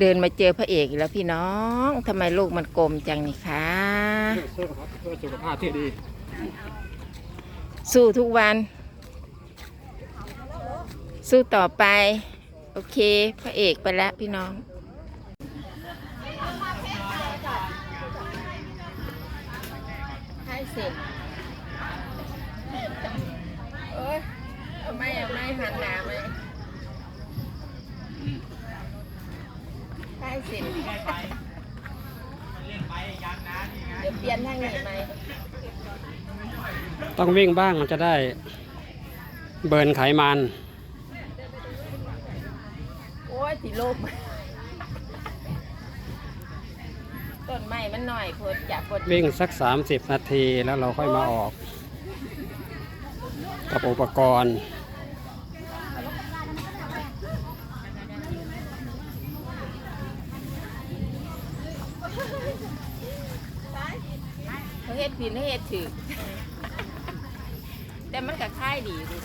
เดินมาเจอพระเอกอีกแล้วพี่น้องทำไมลูกมันกลมจังนี่คะเพื่อครับเพื่อสุขภาพที่ดี สู้ทุกวัน สู้ต่อไป โอเค พระเอกไปแล้วพี่น้อง ให้เสร็จโอ้ยเอาไม่เอาไม่หันหนาไหมให้ เสร็จเดี๋ยวเปลี่ยนทางไหนไหมต้องวิ่งบ้างมันจะได้เบิร์นไขมัน โอ้ยสิโลกต้นไม้มันหน่อยพดอยากกดวิ่งสัก 30 นาทีแล้วเราค่อยมาออก กับอุปกรณ์ เขาเฮ็ดผิดเขาเฮ็ดถือแต่มันก็ค่ายดีดู